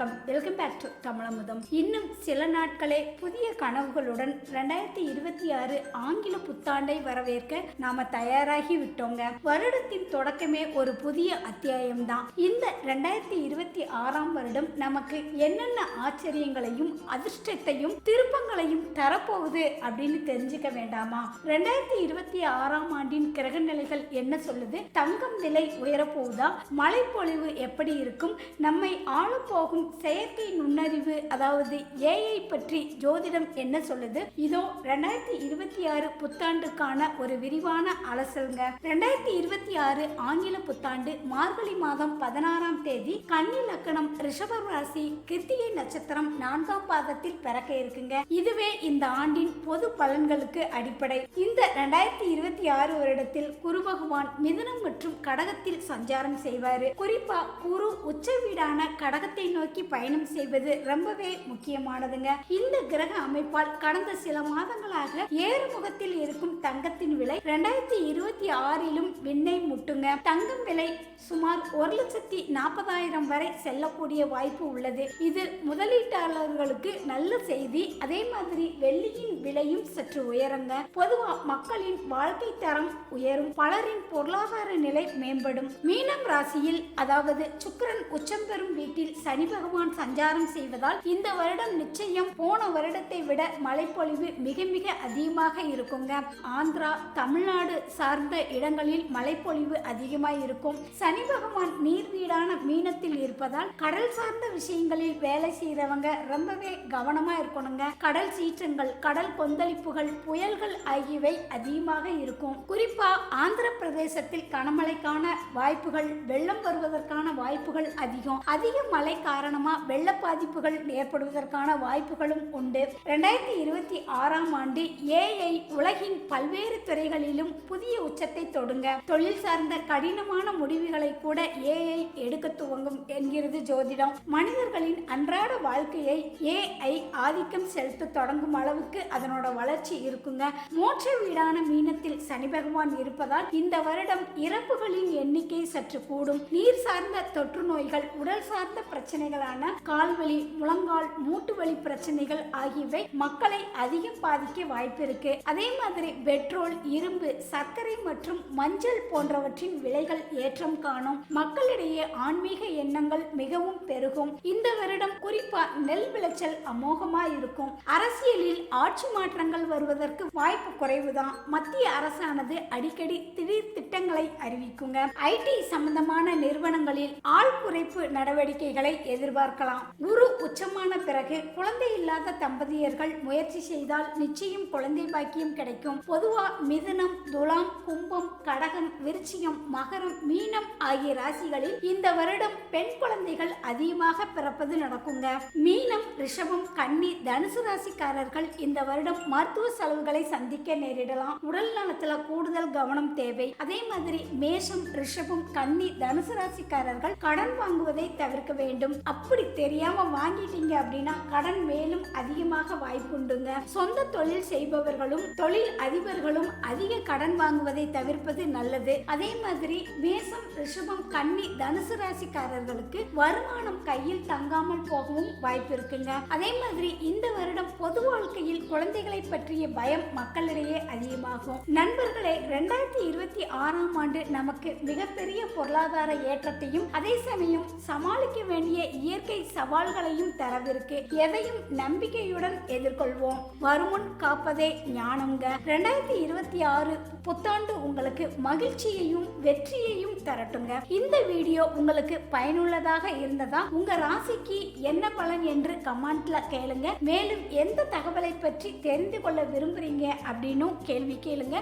வணக்கம். Welcome back to Tamizhamudham. இன்னும் சில நாட்களே புதிய கனவுகளுடன் ரெண்டாயிரத்தி இருபத்தி ஆறு ஆங்கில புத்தாண்டை வரவேற்க நாம தயாராகி விட்டோங்க. வருடத்தின் தொடக்கமே ஒரு புதிய அத்தியாயம் தான் இந்த ரெண்டாயிரத்தி இருபத்தி ஆறாம் வருடம் நமக்கு என்னென்ன ஆச்சரியங்களையும் அதிர்ஷ்டத்தையும் திருப்பங்களையும் தரப்போகுது அப்படின்னு தெரிஞ்சுக்க வேண்டாமா? ரெண்டாயிரத்தி இருபத்தி ஆறாம் ஆண்டின் கிரக நிலைகள் என்ன சொல்லுது? தங்கம் விலை உயரப்போகுதா? மழைப்பொழிவு எப்படி இருக்கும்? நம்மை ஆளப்போகும் செயற்கை நுண்ணறிவு அதாவது ஏஐ பற்றி ஜோதிடம் என்ன சொல்லுது? இதோ ரெண்டாயிரத்தி இருபத்தி ஆறு புத்தாண்டுக்கான ஒரு விரிவான அலசல்ங்க. ரெண்டாயிரத்தி இருபத்தி ஆறு ஆங்கில புத்தாண்டு மார்கழி மாதம் பதினாறாம் தேதி கன்னி லக்கணம் ரிஷப ராசி கிருத்திகை நட்சத்திரம் நான்காம் பாதத்தில் பிறக்க இருக்குங்க. இதுவே இந்த ஆண்டின் பொது பலன்களுக்கு அடிப்படை. இந்த ரெண்டாயிரத்தி இருபத்தி ஆறு வருடத்தில் குரு பகவான் மிதுனம் மற்றும் கடகத்தில் சஞ்சாரம் செய்வாரு. குறிப்பா குரு உச்ச வீடான கடகத்தை நோக்கி பயணம் செய்வது ரொம்பவே முக்கியமானதுங்க. இந்த கிரக அமைப்பால் கடந்த சில மாதங்களாக ஏறுமுகத்தில் இருக்கும் தங்கத்தின் விலை ரெண்டாயிரத்தி இருபத்தி ஆறிலும் விண்ணை முட்டுங்க. தங்கம் விலை சுமார் ஒரு லட்சத்தி நாற்பதாயிரம் வரை செல்லக்கூடிய வாய்ப்பு உள்ளது. இது முதலீட்டாளர்களுக்கு நல்ல செய்தி. அதே மாதிரி வெள்ளியின் விலையும் சற்று உயருங்க. பொதுவா மக்களின் வாழ்க்கை தரம் உயரும். பலரின் பொருளாதார நிலை மேம்படும். மீனம் ராசியில் அதாவது சுக்கரன் உச்சம் பெறும் வீட்டில் சனி பகவான் சஞ்சாரம் செய்வதால் இந்த வருடம் நிச்சயம் போன வருடத்தை விட மழைப்பொழிவு மிக மிக அதிகமாக இருக்குங்க. ஆந்திரா தமிழ்நாடு சார்ந்த இடங்களில் மழைப்பொழிவு அதிகமாக இருக்கும். சனி பகவான் நீர் வீடான மீனத்தில் இருப்பதால் கடல் சார்ந்த விஷயங்களில் வேலை செய்யறவங்க ரொம்பவே கவனமா இருக்கணுங்க. கடல் சீற்றங்கள் கடல் கொந்தளிப்புகள் புயல்கள் ஆகியவை அதிகமாக இருக்கும். குறிப்பா ஆந்திர பிரதேசத்தில் கனமழைக்கான வாய்ப்புகள் வெள்ளம் வருவதற்கான வாய்ப்புகள் அதிகம். அதிக மழை காரணம் வெள்ள பாதிப்புகள் ஏற்படுவதற்கான வாய்ப்புகளும் உண்டு. ரெண்டாயிரத்தி இருபத்தி ஆறாம் ஆண்டு ஏஐ உலகின் பல்வேறு துறைகளிலும் புதிய உச்சத்தை தொடுங்க. தொழில் சார்ந்த கடினமான முடிவுகளை கூட ஏஐ எடுக்க துவங்கும் என்கிறது ஜோதிடம். மனிதர்களின் அன்றாட வாழ்க்கையை ஏஐ ஆதிக்கம் செலுத்த தொடங்கும் அளவுக்கு அதனோட வளர்ச்சி இருக்குங்க. மோட்ச வீடான மீனத்தில் சனி பகவான் இருப்பதால் இந்த வருடம் இறப்புகளின் எண்ணிக்கை சற்று கூடும். நீர் சார்ந்த தொற்று நோய்கள் உடல் சார்ந்த பிரச்சனைகளான கால்வலி முழங்கால் மூட்டு வலி பிரச்சனைகள் ஆகியவை மக்களை அதிகம் பாதிக்க வாய்ப்பு இருக்கு. அதே மாதிரி பெட்ரோல் இரும்பு சர்க்கரை மற்றும் மஞ்சள் போன்றவற்றின் விலைகள் ஏற்றம் காணும். மக்களிடையே ஆன்மீக எண்ணங்கள் மிகவும் பெருகும். இந்த வருடம் குறிப்பா நெல் விளைச்சல் அமோகமா இருக்கும். அரசியலில் ஆட்சி மாற்றங்கள் வருவதற்கு வாய்ப்பு குறைவுதான். மத்திய அரசானது அடிக்கடி திடீர் திட்டங்களை அறிவிக்குங்க. ஐடி சம்பந்தமான நிறுவனங்களில் ஆள் குறைப்பு நடவடிக்கைகளை எதிர்பார்க்கலாம் குரு உச்சமான பிறகு குழந்தை இல்லாத தம்பதியர்கள் முயற்சி செய்தால் நிச்சயம் குழந்தை பாக்கியம் கிடைக்கும். பொதுவா மிதுனம் துலாம் கும்பம் கடகம் விருச்சியம் மகரம் மீனம் ஆகிய ராசிகளில் இந்த வருடம் பெண் குழந்தைகள் அதிகமாக பிறப்பது நடக்குங்க. மீனம் ரிஷபம் கன்னி தனுசு ராசிக்காரர்கள் இந்த வருடம் மருத்துவ செலவுகளை சந்திக்க நேரிடலாம். உடல் நலத்துல கூடுதல் கவனம் தேவை. அதே மாதிரி மேஷம் ரிஷபம் கன்னி தனுசு ராசிக்காரர்கள் கடன் வாங்குவதை தவிர்க்க வேண்டும். அப்படி தெரியாம வாங்கிட்டீங்க அப்படின்னா கடன் மேலும் அதிகமாக வாய்ப்புண்டுங்க. சொந்த தொழில் செய்பவர்களும் தொழில் அதிபர்களும் அதிக கடன் வாங்குவதை தவிர்ப்பது நல்லது. அதே மாதிரி மேசம் ரிஷபம் கன்னி தனுசு ராசிக்காரர்களுக்கு வருமானம் கையில் தங்காமல் போகவும் வாய்ப்பு இருக்குங்க அதே மாதிரி இந்த வருடம் பொது வாழ்க்கையில் குழந்தைகளை பற்றிய பயம் மக்களிடையே அதிகமாகும். நண்பர்களே ரெண்டாயிரத்தி இருபத்தி ஆறாம் ஆண்டு நமக்கு மிகப்பெரிய பொருளாதார ஏற்றத்தையும் அதே சமயம் சமாளிக்க வேண்டிய இயற்கை சவால்களையும் தரவிருக்கு எதையும் நம்பிக்கையுடன் எதிர்கொள்வோம். வருமுன் காப்பதே ஞானம்ங்க ரெண்டாயிரத்தி இருபத்தி ஆறு புத்தாண்டு உங்களுக்கு மகிழ்ச்சியையும் வெற்றியையும் தரட்டுங்க. இந்த வீடியோ உங்களுக்கு பயனுள்ளதாக இருந்ததா? உங்க ராசிக்கு என்ன பலன் என்று கமெண்ட்ல கேளுங்க. மேலும் எந்த தகவலை பற்றி தெரிந்து கொள்ள விரும்புறீங்க அப்படின்னும் கேள்வி கேளுங்க.